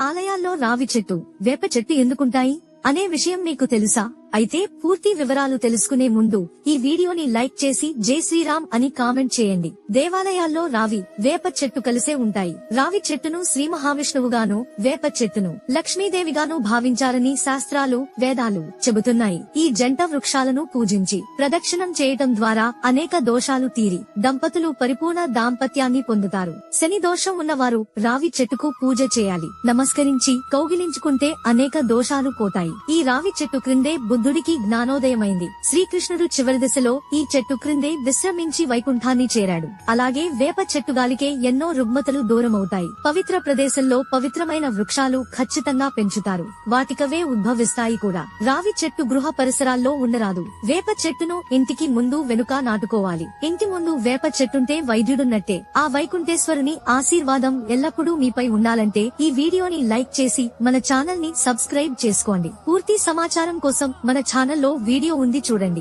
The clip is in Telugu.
ఆలయాల్లో రావి చెట్టు వేప చెట్టు ఎందుకుంటాయి? అనే విషయం మీకు తెలుసా? అయితే పూర్తి వివరాలు తెలుసుకునే ముందు ఈ వీడియోని లైక్ చేసి జై శ్రీరామ్ అని కామెంట్ చేయండి. దేవాలయాల్లో రావి వేప చెట్టు కలిసే ఉంటాయి. రావి చెట్టును శ్రీ మహావిష్ణువుగాను వేప చెట్టును లక్ష్మీదేవిగాను భావించారని శాస్త్రాలు వేదాలు చెబుతున్నాయి. ఈ జంట వృక్షాలను పూజించి ప్రదక్షిణం చేయటం ద్వారా అనేక దోషాలు తీరి దంపతులు పరిపూర్ణ దాంపత్యాన్ని పొందుతారు. శని దోషం ఉన్నవారు రావి చెట్టుకు పూజ చేయాలి. నమస్కరించి కౌగిలించుకుంటే అనేక దోషాలు పోతాయి. ఈ రావి చెట్టు క్రిందే బుద్ధుడికి జ్ఞానోదయమైంది. శ్రీకృష్ణుడు చివరి దశలో ఈ చెట్టు క్రిందే విశ్రమించి వైకుంఠాన్ని చేరాడు. అలాగే వేప చెట్టు గాలికే ఎన్నో రుగ్మతలు దూరమవుతాయి. పవిత్ర ప్రదేశంలో పవిత్రమైన వృక్షాలు ఖచ్చితంగా పెంచుతారు. వాటికవే ఉద్భవిస్తాయి కూడా. రావి చెట్టు గృహ పరిసరాల్లో ఉండరాదు. వేప చెట్టును ఇంటికి ముందు వెనుక నాటుకోవాలి. ఇంటి ముందు వేప చెట్టుంటే వైద్యుడున్నట్టే ఆ వైకుంఠేశ్వరుని ఆశీర్వాదం ఎల్లప్పుడూ మీపై ఉండాలంటే ఈ వీడియోని లైక్ చేసి మన ఛానల్ని సబ్స్క్రైబ్ చేసుకోండి. పూర్తి సమాచారం కోసం మన ఛానల్లో వీడియో ఉంది చూడండి.